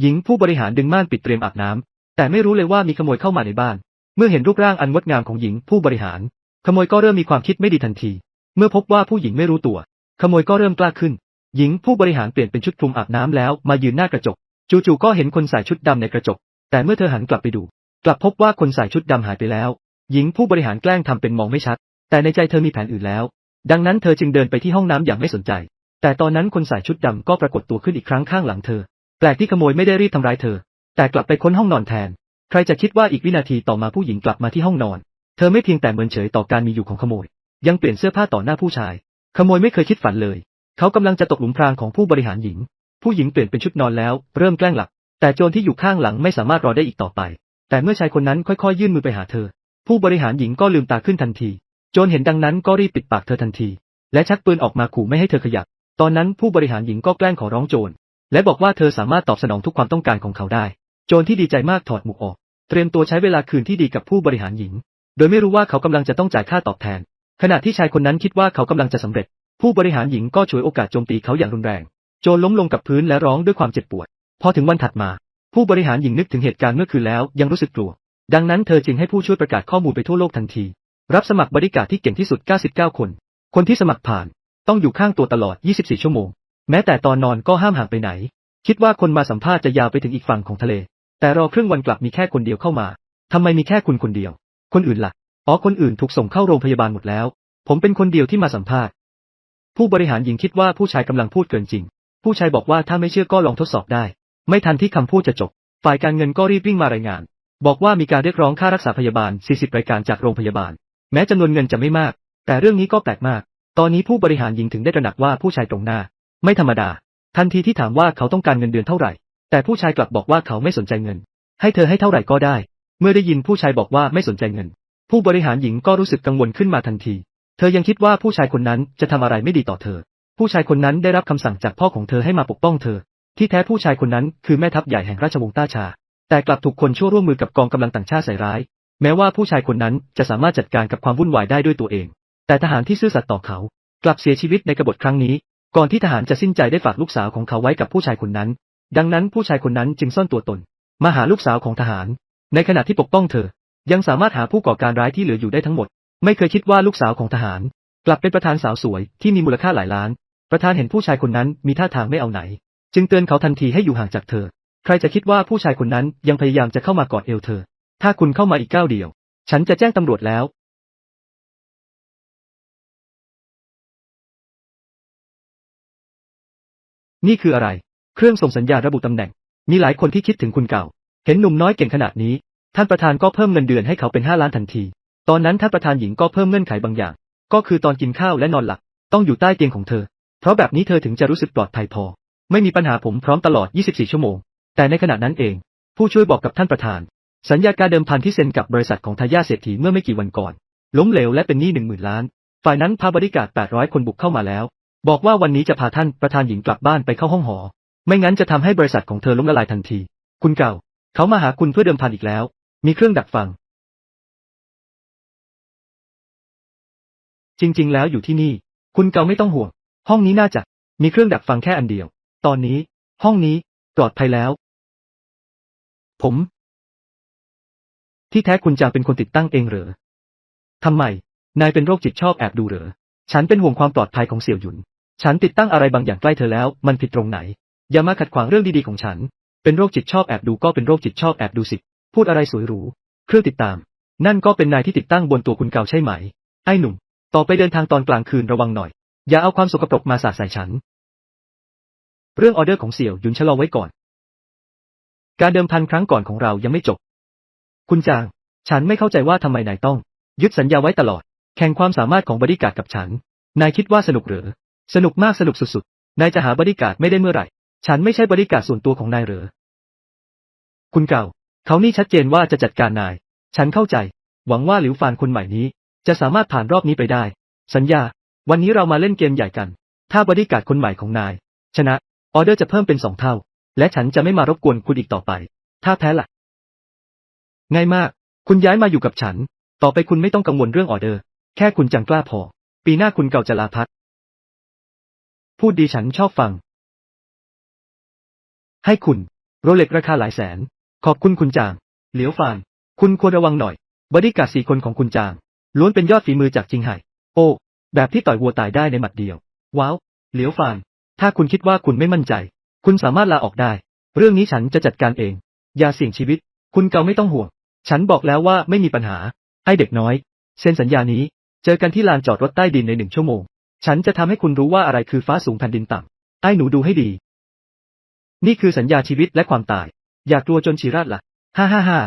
หญิงผู้บริหารดึงม่านปิดเตรียมอาบน้ำแต่ไม่รู้เลยว่ามีขโมยเข้ามาในบ้าน เมื่อเห็นรูปร่างอันงดงามของหญิงผู้บริหาร ขโมยก็เริ่มมีความคิดไม่ดีทันที เมื่อพบว่าผู้หญิงไม่รู้ตัว ขโมยก็เริ่มกล้าขึ้น หญิงผู้บริหารเปลี่ยนเป็นชุดคลุมอาบน้ำแล้วมายืนหน้ากระจก จู่ๆก็เห็นคนใส่ชุดดำในกระจก แต่เมื่อเธอหันกลับไปดู กลับพบว่าคนใส่ชุดดำหายไปแล้ว หญิงผู้บริหารแกล้งทำเป็นมองไม่ชัด แต่ในใจเธอมีแผนอื่นแล้ว ดังนั้นเธอจึงเดินไปที่ห้องน้ำอย่างไม่สนใจ แต่ตอนนั้นคนใส่ชุดดำก็ปรากฏตัวขึ้นอีกครั้งข้างหลังเธอ แปลกที่ขโมยไม่ได้รีบทำร้ายเธอ แต่กลับไปค้นห้องนอนแทน ใครจะคิดว่าอีกวินาทีต่อมาผู้หญิงกลับมาที่ห้องนอน เธอไม่เพียงแต่เมินเฉยต่อการมีอยู่ของขโมย ยังเปลี่ยนเสื้อผ้าต่อหน้าผู้ชาย ขโมยไม่เคยคิดฝันเลย เขากำลังจะตกหลุมพรางของผู้บริหารหญิง ผู้หญิงเปลี่ยนเป็นชุดนอนแล้ว เริ่มแกล้งหลับ แต่โจรที่อยู่ข้างหลังไม่สามารถรอได้อีกต่อไป แต่เมื่อชายคนนั้นค่อยๆยื่นมือไปหาเธอ ผู้บริหารหญิงก็ลืมตาขึ้นทันที โจรเห็นดังนั้นก็รีบปิดปากเธอทันที และชักปืนออกมาขู่ไม่ให้เธอขยับ ตอนนั้นผู้บริหารหญิงก็แกล้งขอร้องโจร และบอกว่าเธอสามารถตอบสนองทุกความต้องการของเขาได้ โจรที่ดีใจมากถอดหมวกออก เตรียมตัวใช้เวลาคืนที่ดีกับผู้บริหารหญิง โดยไม่รู้ว่าเขากำลังจะต้องจ่ายค่าตอบแทน ขณะที่ชายคนนั้นคิดว่าเขากำลังจะสำเร็จ ผู้บริหารหญิงก็ฉวยโอกาสโจมตีเขาอย่างรุนแรง โจรล้มลงกับพื้นและร้องด้วยความเจ็บปวด พอถึงวันถัดมา ผู้บริหารหญิงนึกถึงเหตุการณ์เมื่อคืนแล้วยังรู้สึกกลัว ดังนั้นเธอจึงให้ผู้ช่วยประกาศข้อมูลไปทั่วโลกทันที รับสมัครบริการที่เก่งที่สุด 99 คน คนที่สมัครผ่าน ต้องอยู่ข้างตัวตลอด 24 ชั่วโมง แม้แต่ตอนนอนก็ห้ามห่างไปไหน คิดว่าคนมาสัมภาษณ์จะยาวไปถึงอีกฝั่งของทะเล แต่รอครึ่งวันกลับมีแค่คนเดียวเข้ามาทำไมมีแค่คุณคนเดียว คนอื่นล่ะอ๋อคนอื่นถูกส่งเข้าโรงพยาบาลหมดแล้ว ผมเป็นคนเดียวที่มาสัมภาษณ์ ผู้บริหารหญิงคิดว่าผู้ชายกำลังพูดเกินจริง ผู้ชายบอกว่าถ้าไม่เชื่อก็ลองทดสอบได้ ไม่ทันที่คำพูดจะจบ ฝ่ายการเงินก็รีบวิ่งมารายงาน บอกว่ามีการเรียกร้องค่ารักษาพยาบาล 40 รายการจากโรงพยาบาล แม้จำนวนเงินจะไม่มาก แต่เรื่องนี้ก็แปลกมาก ตอนนี้ผู้บริหารหญิงถึงได้ตระหนักว่าผู้ชายตรงหน้า ไม่ธรรมดา ทันทีที่ถามว่าเขาต้องการเงินเดือนเท่าไหร่ แต่ผู้ชายกลับบอกว่าเขาไม่สนใจเงิน ให้เธอให้เท่าไหร่ก็ได้ เมื่อได้ยินผู้ชายบอกว่าไม่สนใจเงิน ผู้บริหารหญิงก็รู้สึกกังวลขึ้นมาทันที เธอยังคิดว่าผู้ชายคนนั้นจะทำอะไรไม่ดีต่อเธอ ผู้ชายคนนั้นได้รับคำสั่งจากพ่อของเธอให้มาปกป้องเธอ ที่แท้ผู้ชายคนนั้นคือแม่ทัพใหญ่แห่งราชวงศ์ต้าชา แต่กลับถูกคนชั่วร่วมมือกับกองกำลังต่างชาติใส่ร้าย แม้ว่าผู้ชายคนนั้นจะสามารถจัดการกับความวุ่นวายได้ด้วยตัวเอง แต่ทหารที่ซื่อสัตย์ต่อเขา กลับเสียชีวิตในกบฏครั้งนี้ ก่อนที่ทหารจะสิ้นใจได้ฝากลูกสาวของเขาไว้กับผู้ชายคนนั้น ดังนั้นผู้ชายคนนั้นจึงซ่อนตัวตน มาหาลูกสาวของทหาร ในขณะที่ปกป้องเธอ ยังสามารถหาผู้ก่อการร้ายที่เหลืออยู่ได้ทั้งหมด ไม่เคยคิดว่าลูกสาวของทหาร กลับเป็นประธานสาวสวยที่มีมูลค่าหลายล้าน ประธานเห็นผู้ชายคนนั้นมีท่าทางไม่เอาไหน จึงเตือนเขาทันทีให้อยู่ห่างจากเธอ ใครจะคิดว่าผู้ชายคนนั้นยังพยายามจะเข้ามากอดเอวเธอ ถ้าคุณเข้ามาอีกก้าวเดียว ฉันจะแจ้งตำรวจแล้ว นี่คืออะไร เครื่องส่งสัญญาณระบุตำแหน่ง มีหลายคนที่คิดถึงคุณเก่า เห็นหนุ่มน้อยเก่งขนาดนี้ ท่านประธานก็เพิ่มเงินเดือนให้เขาเป็นห้าล้านทันที ตอนนั้นท่านประธานหญิงก็เพิ่มเงื่อนไขบางอย่าง ก็คือตอนกินข้าวและนอนหลับ ต้องอยู่ใต้เตียงของเธอ เพราะแบบนี้เธอถึงจะรู้สึกปลอดภัยพอ ไม่มีปัญหาผมพร้อมตลอด 24 ชั่วโมง แต่ในขณะนั้นเอง ผู้ช่วยบอกกับท่านประธาน สัญญาการเดิมพันที่เซ็นกับบริษัทของทายาทเศรษฐีเมื่อไม่กี่วันก่อน ล้มเหลวและเป็นหนี้หนึ่งหมื่นล้าน ฝ่ายนั้นพาบริการ800 คนบุกเข้ามาแล้ว บอกว่าวันนี้จะพาท่านประธานหญิงกลับบ้านไปเข้าห้องหอ ไม่งั้นจะทำให้บริษัทของเธอล้มละลายทันที คุณเก่า เขามาหาคุณเพื่อเดิมพันอีกแล้ว มีเครื่องดักฟัง จริง ๆ แล้วอยู่ที่นี่ คุณเก่าไม่ต้องห่วง ห้องนี้น่าจะ มีเครื่องดักฟังแค่อันเดียว ตอนนี้ ห้องนี้ปลอดภัยแล้ว ผม ที่แท้คุณจางเป็นคนติดตั้งเองเหรอทำไม นายเป็นโรคจิตชอบแอบดูเหรอ ฉันเป็นห่วงความปลอดภัยของเสี่ยวหยุน ฉันติดตั้งอะไรบางอย่างใกล้เธอแล้ว มันผิดตรงไหน อย่ามาขัดขวางเรื่องดีๆของฉัน เป็นโรคจิตชอบแอบดูก็เป็นโรคจิตชอบแอบดูสิ พูดอะไรสวยหรู เครื่องติดตาม นั่นก็เป็นนายที่ติดตั้งบนตัวคุณเกาใช่ไหม ไอ้หนุ่ม ต่อไปเดินทางตอนกลางคืนระวังหน่อย อย่าเอาความสกปรกมาสาดใส่ฉัน เรื่องออเดอร์ของเสี่ยวหยุนชะลอไว้ก่อน การเดิมพันครั้งก่อนของเรายังไม่จบ คุณจาง ฉันไม่เข้าใจว่าทำไมนายต้อง ยึดสัญญาไว้ตลอด แข่งความสามารถของบริการกับฉัน นายคิดว่าสนุกหรือ สนุกมากสนุกสุดๆ นายจะหาบริการไม่ได้เมื่อไหร่ ฉันไม่ใช่บริการส่วนตัวของนายเหรอคุณเก่า เขานี่ชัดเจนว่าจะจัดการนาย ฉันเข้าใจ หวังว่าหลิวฟานคนใหม่นี้ จะสามารถผ่านรอบนี้ไปได้ สัญญา วันนี้เรามาเล่นเกมใหญ่กัน ถ้าบริการคนใหม่ของนาย ชนะ ออเดอร์จะเพิ่มเป็นสองเท่า และฉันจะไม่มารบกวนคุณอีกต่อไป ถ้าแพ้ล่ะ ง่ายมาก คุณย้ายมาอยู่กับฉัน ต่อไปคุณไม่ต้องกังวลเรื่องออเดอร์ แค่คุณจังกล้าพอ ปีหน้าคุณเก่าจะลาพัก พูดดีฉันชอบฟัง ให้คุณ โรเล็กราคาหลายแสน ขอบคุณคุณจาง เหลียวฟาน คุณควรระวังหน่อยบอดี้การ์ดสี่คนของคุณจาง ล้วนเป็นยอดฝีมือจากจิงไห่ โอ้ แบบที่ต่อยวัวตายได้ในหมัดเดียว ว้าว เหลียวฟาน ถ้าคุณคิดว่าคุณไม่มั่นใจ คุณสามารถลาออกได้ เรื่องนี้ฉันจะจัดการเอง อย่าเสี่ยงชีวิต คุณเกาไม่ต้องห่วง ฉันบอกแล้วว่าไม่มีปัญหาไอ้เด็กน้อย เซ็นสัญญานี้ เจอกันที่ลานจอดรถใต้ดินในหนึ่งชั่วโมง ฉันจะทำให้คุณรู้ว่าอะไรคือฟ้าสูงแผ่นดินต่ำไอ้หนูดูให้ดี นี่คือสัญญาชีวิตและความตาย อย่ากกลัวจนชีราดละ่ะ ฮ่าฮ่าฮ่า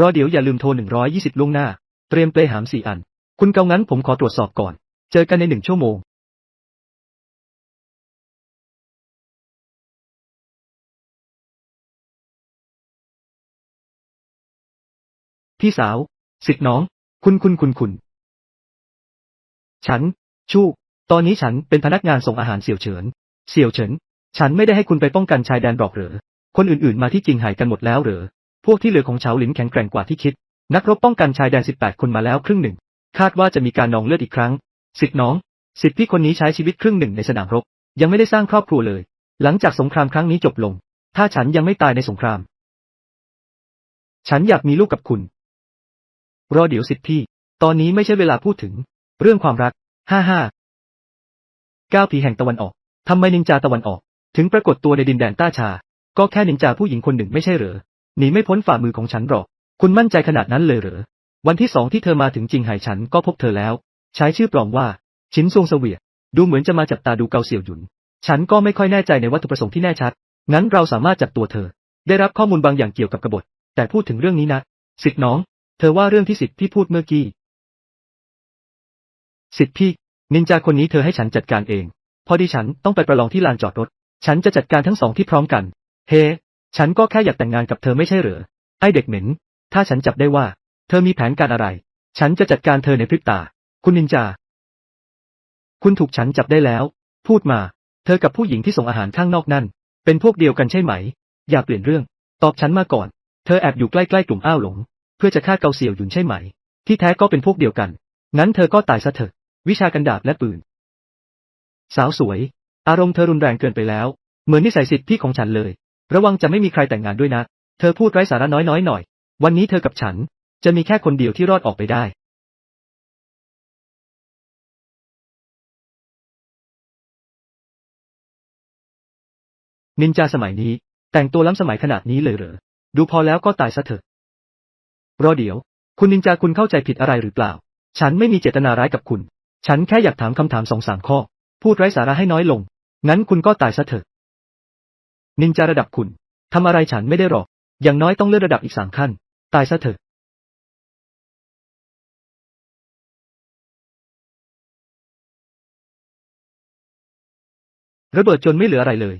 รอเดี๋ยวอย่าลืมโทร 120ล่วงหน้า เตรียมเปลหามสี่อัน คุณเกางั้นผมขอตรวจสอบก่อน เจอกันในหนึ่งชั่วโมงพี่สาว สิทธิ์น้อง คุณคุณคุณคุณ ฉัน ชู่ ตอนนี้ฉันเป็นพนักงานส่งอาหารเสี่ยวเฉิน เสี่ยวเฉิน ฉันไม่ได้ให้คุณไปป้องกันชายแดนหรอกเหรอ คนอื่นๆมาที่จริงหายกันหมดแล้วเหรอ พวกที่เหลือของเฉาหลินแข็งแกร่งกว่าที่คิด นักรบป้องกันชายแดน 18 คนมาแล้วครึ่งหนึ่ง คาดว่าจะมีการนองเลือดอีกครั้ง สิทธิ์น้อง สิทธิ์พี่คนนี้ใช้ชีวิตครึ่งหนึ่งในสนามรบ ยังไม่ได้สร้างครอบครัวเลย หลังจากสงครามครั้งนี้จบลง ถ้าฉันยังไม่ตายในสงคราม ฉันอยากมีลูกกับคุณ รอเดี๋ยวสิพี่ ตอนนี้ไม่ใช่เวลาพูดถึง เรื่องความรัก ห้าห้าก้าวผีแห่งตะวันออก ทำไมนินจาตะวันออก ถึงปรากฏตัวในดินแดนต้าชา ก็แค่นินจาผู้หญิงคนหนึ่งไม่ใช่เหรอ หนีไม่พ้นฝ่ามือของฉันหรอก คุณมั่นใจขนาดนั้นเลยเหรอ วันที่สองที่เธอมาถึงจริงไห่ฉันก็พบเธอแล้ว ใช้ชื่อปลอมว่า ชินซงเสวียดดูเหมือนจะมาจับตาดูเกาเสี่ยวหยุน ฉันก็ไม่ค่อยแน่ใจในวัตถุประสงค์ที่แน่ชัด งั้นเราสามารถจับตัวเธอ ได้รับข้อมูลบางอย่างเกี่ยวกับกบฏ แต่พูดถึงเรื่องนี้นะ สิทธิ์น้อง เธอว่าเรื่องที่สิทธิ์พี่พูดเมื่อกี้ สิทธิ์พี่ นินจาคนนี้เธอให้ฉันจัดการเอง พอดีฉันต้องไปประลองที่ลานจอดรถ ฉันจะจัดการทั้งสองที่พร้อมกัน เฮ้ ฉันก็แค่อยากแต่งงานกับเธอไม่ใช่เหรอ ไอเด็กเหม็น ถ้าฉันจับได้ว่า เธอมีแผนการอะไร ฉันจะจัดการเธอในพริบตา คุณนินจา คุณถูกฉันจับได้แล้ว พูดมา เธอกับผู้หญิงที่ส่งอาหารข้างนอกนั่น เป็นพวกเดียวกันใช่ไหม อย่าเปลี่ยนเรื่อง ตอบฉันมาก่อน เธอแอบอยู่ใกล้ๆกลุ่มอ้าวหลง เพื่อจะฆ่าเกาเสี่ยวหยุนใช่ไหม ที่แท้ก็เป็นพวกเดียวกัน งั้นเธอก็ตายซะเถอะ วิชากันดาบและปืน สาวสวย อารมณ์เธอรุนแรงเกินไปแล้ว เหมือนนิสัยสิทธิ์พี่ของฉันเลย ระวังจะไม่มีใครแต่งงานด้วยนะ เธอพูดไร้สาระน้อยๆหน่อย วันนี้เธอกับฉัน จะมีแค่คนเดียวที่รอดออกไปได้นินจาสมัยนี้ แต่งตัวล้ำสมัยขนาดนี้เลยเหรอ ดูพอแล้วก็ตายซะเถอะ รอเดี๋ยว คุณนินจาคุณเข้าใจผิดอะไรหรือเปล่า ฉันไม่มีเจตนาร้ายกับคุณ ฉันแค่อยากถามคำถามสองสามข้อ พูดไร้สาระให้น้อยลง งั้นคุณก็ตายซะเถอะ นินจาระดับคุณ ทำอะไรฉันไม่ได้หรอก อย่างน้อยต้องเลื่อนระดับอีกสามขั้น ตายซะเถอะระเบิดจนไม่เหลืออะไรเลย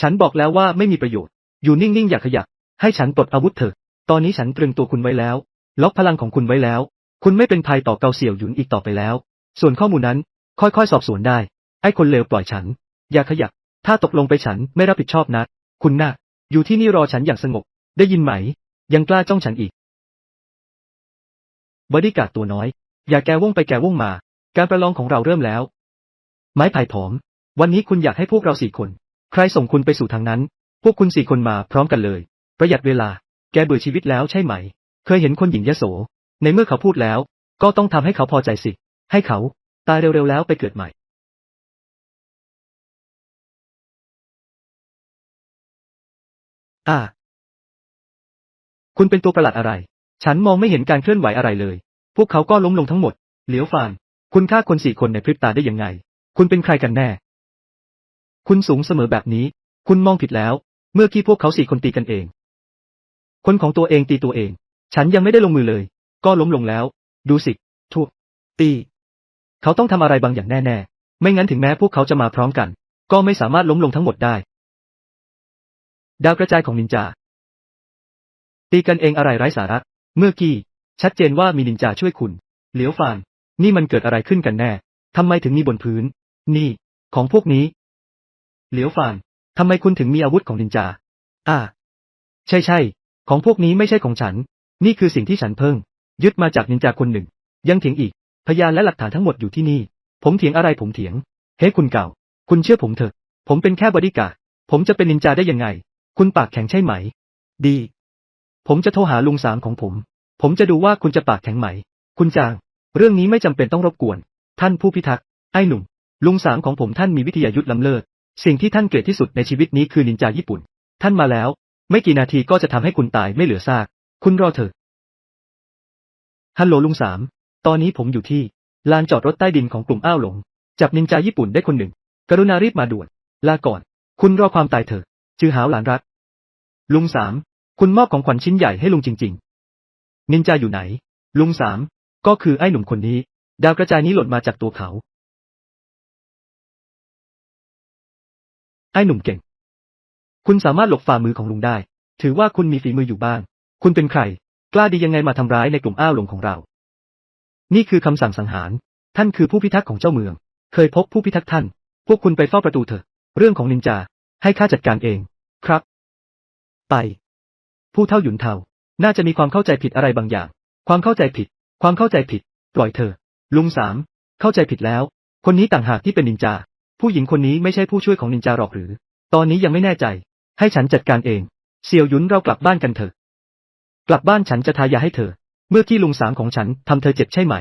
ฉันบอกแล้วว่าไม่มีประโยชน์ อยู่นิ่งๆ อย่าขยับ ให้ฉันปลดอาวุธเถอะ ตอนนี้ฉันตรึงตัวคุณไว้แล้ว ล็อกพลังของคุณไว้แล้ว คุณไม่เป็นภัยต่อเกาเสี่ยวหยุนอีกต่อไปแล้ว ส่วนข้อมูลนั้น ค่อยๆ สอบสวนได้ ไอ้คนเลวปล่อยฉัน อย่าขยับ ถ้าตกลงไปฉันไม่รับผิดชอบนะ คุณน่ะ อยู่ที่นี่รอฉันอย่างสงบ ได้ยินไหม ยังกล้าจ้องฉันอีก บอดี้การ์ดตัวน้อย อย่าแกว่งไปแกว่งมา การประลองของเราเริ่มแล้ว ไม้ไผ่ผอม วันนี้คุณอยากให้พวกเราสี่คน ใครส่งคุณไปสู่ทางนั้น พวกคุณสี่คนมาพร้อมกันเลย ประหยัดเวลา แกเบื่อชีวิตแล้วใช่ไหม เคยเห็นคนหญิงยโส ในเมื่อเขาพูดแล้ว ก็ต้องทำให้เขาพอใจสิ ให้เขา ตายเร็วๆแล้วไปเกิดใหม่ อ่า คุณเป็นตัวประหลาดอะไร ฉันมองไม่เห็นการเคลื่อนไหวอะไรเลย พวกเขาก็ล้มลงทั้งหมด เหลียวฟาน คุณฆ่าคนสี่คนในพริบตาได้ยังไง คุณเป็นใครกันแน่ คุณสูงเสมอแบบนี้ คุณมองผิดแล้ว เมื่อกี้พวกเขาสี่คนตีกันเอง คนของตัวเองตีตัวเอง ฉันยังไม่ได้ลงมือเลย ก็ล้มลงแล้ว ดูสิทุบตี เขาต้องทำอะไรบางอย่างแน่ๆ ไม่งั้นถึงแม้พวกเขาจะมาพร้อมกัน ก็ไม่สามารถล้มลงทั้งหมดได้ ดาวกระจายของนินจา ตีกันเองอะไรไร้สาระ เมื่อกี้ ชัดเจนว่ามีนินจาช่วยคุณ เหลียวฟาน นี่มันเกิดอะไรขึ้นกันแน่ ทำไมถึงมีบนพื้น นี่ ของพวกนี้ เหลียวฟาน ทำไมคุณถึงมีอาวุธของนินจา อ่า ใช่ใช่ ของพวกนี้ไม่ใช่ของฉัน นี่คือสิ่งที่ฉันเพิ่ง ยึดมาจากนินจาคนหนึ่ง ยังเถียงอีก พยานและหลักฐานทั้งหมดอยู่ที่นี่ ผมเถียงอะไรผมเถียง เฮ้คุณเก่า คุณเชื่อผมเถอะ ผมเป็นแค่บอดี้การ์ดผมจะเป็นนินจาได้ยังไง คุณปากแข็งใช่ไหม ดี ผมจะโทรหาลุงสามของผม ผมจะดูว่าคุณจะปากแข็งไหม คุณจาง เรื่องนี้ไม่จำเป็นต้องรบกวน ท่านผู้พิทักษ์ ไอ้หนุ่ม ลุงสามของผมท่านมีวิทยายุทธ์ล้ำเลิศ สิ่งที่ท่านเกลียดที่สุดในชีวิตนี้คือนินจาญี่ปุ่น ท่านมาแล้ว ไม่กี่นาทีก็จะทำให้คุณตายไม่เหลือซาก คุณรอเถอะ ฮัลโหลลุงสาม ตอนนี้ผมอยู่ที่ ลานจอดรถใต้ดินของกลุ่มอ้าวหลง จับนินจาญี่ปุ่นได้คนหนึ่ง กรุณารีบมาด่วน ลาก่อน คุณรอความตายเถอะ จือหาวหลานรัก ลุงสาม คุณมอบของขวัญชิ้นใหญ่ให้ลุงจริง ๆ นินจาอยู่ไหน ลุงสาม ก็คือไอ้หนุ่มคนนี้ ดาวกระจายนี้หล่นมาจากตัวเขา ไอ้หนุ่มเก่ง คุณสามารถหลบฝ่ามือของลุงได้ ถือว่าคุณมีฝีมืออยู่บ้าง คุณเป็นใคร กล้าดียังไงมาทำร้ายในกลุ่มอ้าวหลงของเรา นี่คือคำสั่งสังหาร ท่านคือผู้พิทักษ์ของเจ้าเมือง เคยพบผู้พิทักษ์ท่าน พวกคุณไปเฝ้าประตูเถอะ เรื่องของนินจา ให้ข้าจัดการเอง ครับ ไป ผู้เท่าหยุนเทา น่าจะมีความเข้าใจผิดอะไรบางอย่าง ความเข้าใจผิด ความเข้าใจผิด ปล่อยเธอ ลุงสาม เข้าใจผิดแล้ว คนนี้ต่างหากที่เป็นนินจา ผู้หญิงคนนี้ไม่ใช่ผู้ช่วยของนินจาหรอกหรือ ตอนนี้ยังไม่แน่ใจ ให้ฉันจัดการเองเสียวหยุนเรากลับบ้านกันเถอะ กลับบ้านฉันจะทายาให้เธอ เมื่อกี้ลุงสามของฉันทำเธอเจ็บใช่ไหม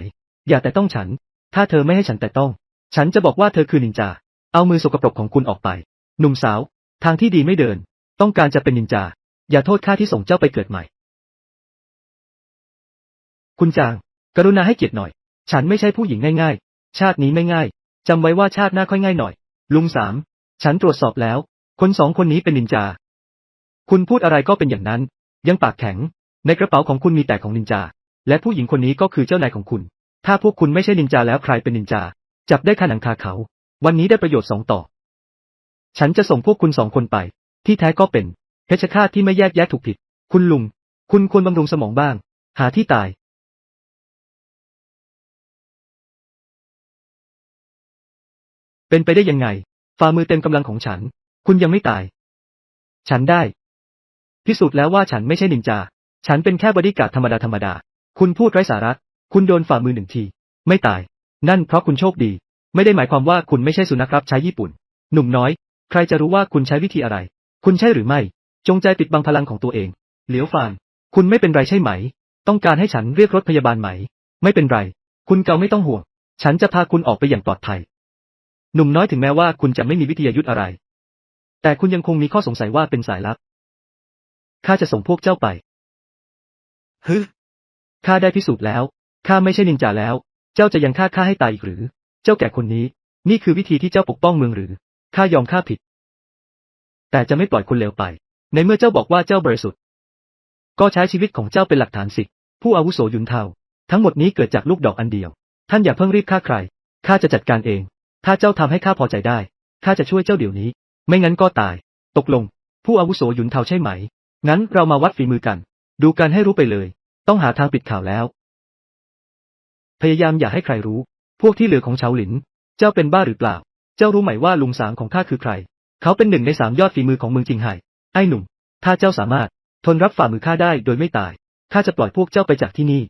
อย่าแต่ต้องฉัน ถ้าเธอไม่ให้ฉันแต่ต้อง ฉันจะบอกว่าเธอคือนินจา เอามือสกปรกของคุณออกไป หนุ่มสาว ทางที่ดีไม่เดิน ต้องการจะเป็นนินจา อย่าโทษข้าที่ส่งเจ้าไปเกิดใหม่ คุณจาง กรุณาให้เกียรติหน่อย ฉันไม่ใช่ผู้หญิงง่ายๆ ชาตินี้ไม่ง่ายจำไว้ว่าชาติหน้าค่อยง่ายหน่อย ลุงสาม ฉันตรวจสอบแล้ว คนสองคนนี้เป็นนินจา คุณพูดอะไรก็เป็นอย่างนั้น ยังปากแข็ง ในกระเป๋าของคุณมีแต่ของนินจา และผู้หญิงคนนี้ก็คือเจ้านายของคุณ ถ้าพวกคุณไม่ใช่นินจาแล้วใครเป็นนินจา จับได้คาหนังคาเขา วันนี้ได้ประโยชน์สองต่อ ฉันจะส่งพวกคุณสองคนไป ที่แท้ก็เป็นเพชฌฆาตที่ไม่แยกแยะถูกผิด คุณลุง คุณควรบำรุงสมองบ้าง หาที่ตายเป็นไปได้ยังไง ฝ่ามือเต็มกำลังของฉัน คุณยังไม่ตาย ฉันได้ พิสูจน์แล้วว่าฉันไม่ใช่นินจา ฉันเป็นแค่บอดี้การ์ดธรรมดาธรรมดา คุณพูดไร้สาระ คุณโดนฝ่ามือหนึ่งที ไม่ตาย นั่นเพราะคุณโชคดี ไม่ได้หมายความว่าคุณไม่ใช่สุนัขรับใช้ญี่ปุ่น หนุ่มน้อย ใครจะรู้ว่าคุณใช้วิธีอะไร คุณใช่หรือไม่ จงใจปิดบังพลังของตัวเอง เหลียวฟาน คุณไม่เป็นไรใช่ไหม ต้องการให้ฉันเรียกรถพยาบาลไหม ไม่เป็นไร คุณเกาไม่ต้องห่วง ฉันจะพาคุณออกไปอย่างปลอดภัย หนุ่มน้อยถึงแม้ว่าคุณจะไม่มีวิทยายุทธอะไร แต่คุณยังคงมีข้อสงสัยว่าเป็นสายลับ ข้าจะส่งพวกเจ้าไป ฮึข้าได้พิสูจน์แล้ว ข้าไม่ใช่นินจาแล้ว เจ้าจะยังฆ่าข้าให้ตายอีกหรือ เจ้าแก่คนนี้ นี่คือวิธีที่เจ้าปกป้องเมืองหรือ ข้ายอมข้าผิด แต่จะไม่ปล่อยคุณเลวไป ในเมื่อเจ้าบอกว่าเจ้าบริสุทธิ์ ก็ใช้ชีวิตของเจ้าเป็นหลักฐานสิ ผู้อาวุโสยุนเทา ทั้งหมดนี้เกิดจากลูกดอกอันเดียว ท่านอย่าเพิ่งรีบฆ่าใคร ข้าจะจัดการเอง ถ้าเจ้าทำให้ข้าพอใจได้ ข้าจะช่วยเจ้าเดี๋ยวนี้ ไม่งั้นก็ตาย ตกลง ผู้อาวุโสหยุนเทาใช่ไหม งั้นเรามาวัดฝีมือกัน ดูกันให้รู้ไปเลย ต้องหาทางปิดข่าวแล้ว พยายามอย่าให้ใครรู้ พวกที่เหลือของเฉาหลิน เจ้าเป็นบ้าหรือเปล่า เจ้ารู้ไหมว่าลุงสามของข้าคือใคร เขาเป็นหนึ่งในสามยอดฝีมือของเมืองจิงไห่ ไอ้หนุ่ม ถ้าเจ้าสามารถ ทนรับฝ่ามือข้าได้โดยไม่ตาย ข้าจะปล่อยพวกเจ้าไปจากที่นี่